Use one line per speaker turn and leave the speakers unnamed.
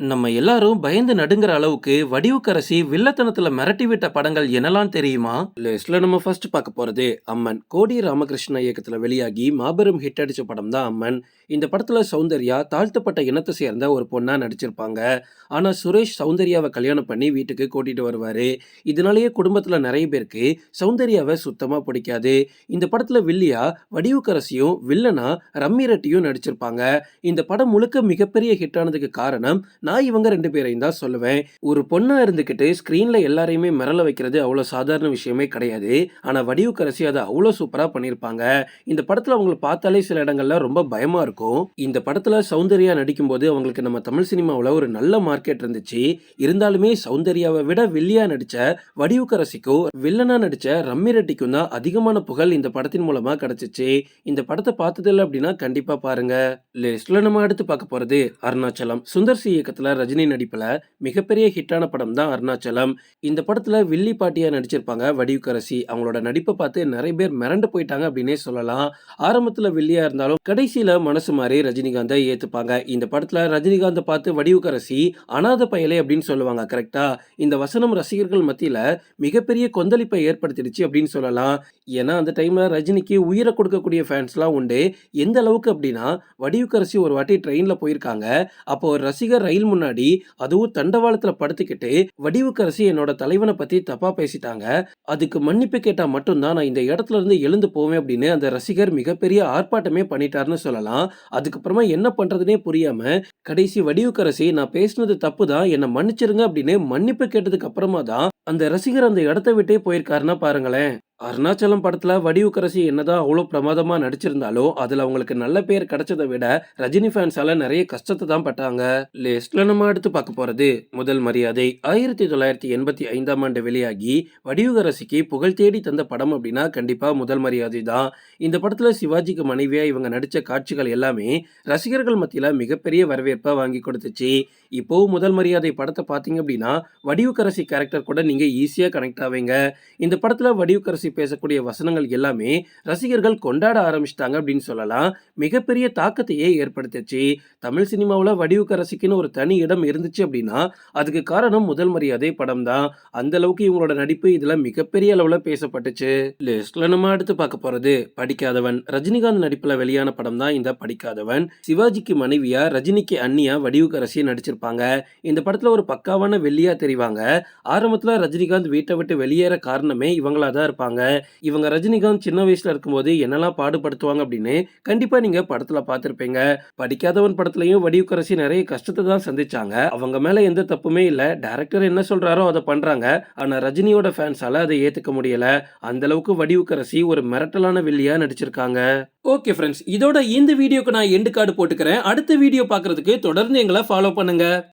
நம்ம எல்லாரும் பயந்து நடுங்கிற அளவுக்கு வடிவுக்கரசி வில்லத்தனத்துல மிரட்டி விட்ட படங்கள் என்னலாம் தெரியுமா? லிஸ்ட்ல நம்ம ஃபர்ஸ்ட் பார்க்க போறது அம்மன். கோடி ராமகிருஷ்ண இயக்கத்துல வெளியாகி மாபெரும் ஹிட் அடிச்ச படம் தான் அம்மன். இந்த படத்துல சௌந்தர்யா தாழ்த்தப்பட்ட இனத்தை சேர்ந்த ஒரு பொண்ணா நடிச்சிருப்பாங்க. ஆனா சுரேஷ் சௌந்தர்யாவை கல்யாணம் பண்ணி வீட்டுக்கு கூட்டிட்டு வருவாரு. இதனாலேயே குடும்பத்துல நிறைய பேருக்கு சௌந்தர்யாவை சுத்தமா பிடிக்காது. இந்த படத்துல வில்லியா வடிவுக்கரசியும் வில்லனா ரம்மி ரெட்டியும் நடிச்சிருப்பாங்க. இந்த படம் முழுக்க மிகப்பெரிய ஹிட் ஆனதுக்கு காரணம் நான் இவங்க ரெண்டு பேரையும் தான் சொல்லுவேன். ஒரு பொண்ணா இருந்துக்கிட்டு ஸ்க்ரீன்ல எல்லாரையுமே மிரள வைக்கிறது அவ்வளோ சாதாரண விஷயமே கிடையாது. ஆனா வடிவுக்கரசி அதை அவ்வளோ சூப்பரா பண்ணியிருப்பாங்க. இந்த படத்துல அவங்களை பார்த்தாலே சில இடங்கள்ல ரொம்ப பயமா இருக்கும். இந்த படத்துல சௌந்தர்யா நடிக்கும்போது அவங்களுக்கு நம்ம தமிழ் சினிமாவில் ஒரு நல்ல மார்க்கெட் இருந்துச்சு இருந்தாலுமே சௌந்தர்யாவை விட வில்லியா நடிச்ச வடிவுக்கரசிக்கும் வில்லனா நடிச்ச ரம்மி ரெட்டிக்கும் தான் அதிகமான புகழ் இந்த படத்தின் மூலமா கிடைச்சிச்சு. இந்த படத்தை பார்த்ததில்லை அப்படின்னா கண்டிப்பா பாருங்க. லிஸ்ட்ல நம்ம அடுத்து பார்க்க போறது அருணாச்சலம். சுந்தர் சி இயக்கத்தில் ரஜினி நடிப்பில் மிகப்பெரிய ஹிட்டான படம் தான் அருணாச்சலம். இந்த படத்தில் வில்லி பாட்டியா நடிச்சிருப்பாங்க வடிவுக்கரசி. அவங்களோட நடிப்பை பார்த்து நிறைய பேர் மிரண்டு போயிட்டாங்க அப்படின்னே சொல்லலாம். ஆரம்பத்தில் வில்லியா இருந்தாலும் கடைசியில் மனசு மாறி ரஜினிகாந்தை ஏற்றுப்பாங்க இந்த படத்தில் ரஜினிகாந்தை பார்த்து வடிவுக்கரசி அனாத பயலே அப்படின்னு சொல்லுவாங்க கரெக்டாக இந்த வசனம் ரசிகர்கள் மத்தியில் மிகப்பெரிய கொந்தளிப்பை ஏற்படுத்திடுச்சு அப்படின்னு சொல்லலாம். ஏன்னா அந்த டைமில் ரஜினிக்கு உயிரை கொடுக்கக்கூடிய ஃபேன்ஸ்லாம் உண்டு. எந்த அளவுக்கு அப்படின்னா வடிவுக்கரசி ஒரு வாட்டி ட்ரெயினில் போயிருக்காங்க. அப்போ ஒரு ரசிகர் ரயில் முன்னாடி அதுவும் தண்டவாளத்துல படுத்துக்கிட்டு வடிவுக்கரசி என்னோட தலைவனை பத்தி தப்பா பேசிட்டாங்க. அதுக்கு மன்னிப்பு கேட்டா மட்டும்தான் நான் இந்த இடத்துல இருந்து எழுந்து போவேன் அப்படின்னு அந்த ரசிகர் மிகப்பெரிய ஆர்ப்பாட்டமே பண்ணிட்டாருன்னு சொல்லலாம். அதுக்கப்புறமா என்ன பண்றதுனே புரியாம கடைசி வடிவுக்கரசி நான் பேசினது தப்பு தான் என்னை மன்னிச்சிருங்க அப்படின்னு மன்னிப்பு கேட்டதுக்கு அப்புறமா தான் அந்த ரசிகர் அந்த இடத்த விட்டே போயிருக்காருன்னா பாருங்களேன். அருணாச்சலம் படத்தில் வடிவுக்கரசி என்னதான் அவ்வளோ பிரமாதமாக நடிச்சிருந்தாலும் அதில் அவங்களுக்கு நல்ல பேர் கிடைச்சதை விட ரஜினி ஃபேன்ஸால் நிறைய கஷ்டத்தை தான் பட்டாங்க. லிஸ்ட்ல நம்ம எடுத்து பார்க்க போகிறது முதல் மரியாதை. ஆயிரத்தி தொள்ளாயிரத்தி எண்பத்தி ஐந்தாம் ஆண்டு வெளியாகி வடிவுக்கரசிக்கு புகழ் தேடி தந்த படம் அப்படின்னா கண்டிப்பாக முதல் மரியாதை தான். இந்த படத்தில் சிவாஜிக்கு மனைவியாக இவங்க நடித்த காட்சிகள் எல்லாமே ரசிகர்கள் மத்தியில் மிகப்பெரிய வரவேற்பை வாங்கி கொடுத்துச்சு. இப்போ முதல் மரியாதை படத்தை பார்த்தீங்க அப்படின்னா வடிவுக்கரசி கேரக்டர் கூட நீங்கள் ஈஸியாக கனெக்ட் ஆவீங்க. இந்த படத்தில் வடிவுக்கரசி பேசக்கூடிய வசனங்கள் எல்லாமே ரசிகர்கள் கொண்டாட ஆரம்பிச்சிட்டாங்க அப்படின்னு சொல்லலாம். மிகப்பெரிய தாக்கத்தையே ஏற்படுத்துச்சு. தமிழ் சினிமாவில் வடிவுக்கு ரசிக்குன்னு ஒரு தனி இடம் இருந்துச்சு அப்படின்னா அதுக்கு காரணம் முதல் மரியாதை படம் தான் அந்த அளவுக்கு இவங்களோட நடிப்பு இதுல மிகப்பெரிய அளவுல பேசப்பட்டுச்சு. லிஸ்ட்ல நம்ம அடுத்து பார்க்க போறது படிக்காதவன். ரஜினிகாந்த் நடிப்புல வெளியான படம் தான் இந்த படிக்காதவன். சிவாஜிக்கு மனைவியா ரஜினிக்கு அண்ணியா வடிவுக்கரசியை நடிச்சிருப்பாங்க. இந்த படத்துல ஒரு பக்காவான வெள்ளியா தெரிவாங்க. ஆரம்பத்துல ரஜினிகாந்த் வீட்டை விட்டு வெளியேற காரணமே இவங்களா தான் இருப்பாங்க. இவங்க ரஜினிகாந்த் சின்ன வயசுல இருக்கும்போது என்னெல்லாம் பாடுபடுத்துவாங்க அப்படின்னு கண்டிப்பா நீங்க படத்துல பார்த்துருப்பீங்க. படிக்காதவன் படத்துலயும் வடிவுக்கரசி நிறைய கஷ்டத்தை தான் சந்திச்சாங்க. அவங்க மேல எந்த தப்புமே இல்ல. டேரக்டர் என்ன சொல்றாரோ அதை பண்றாங்க. ஆனா ரஜினியோட ஃபேன்ஸால அதை ஏத்துக்க முடியல. அந்த அளவுக்கு வடிவுக்கரசி ஒரு மிரட்டலான வில்லியா நடிச்சிருக்காங்க. ஓகே ஃப்ரெண்ட்ஸ் இதோட இந்த வீடியோக்கு நான் எண்டு கார்டு போட்டுக்கிறேன். அடுத்த வீடியோ பார்க்கறதுக்கு தொடர்ந்து எங்களை ஃபாலோ பண்ணுங்க.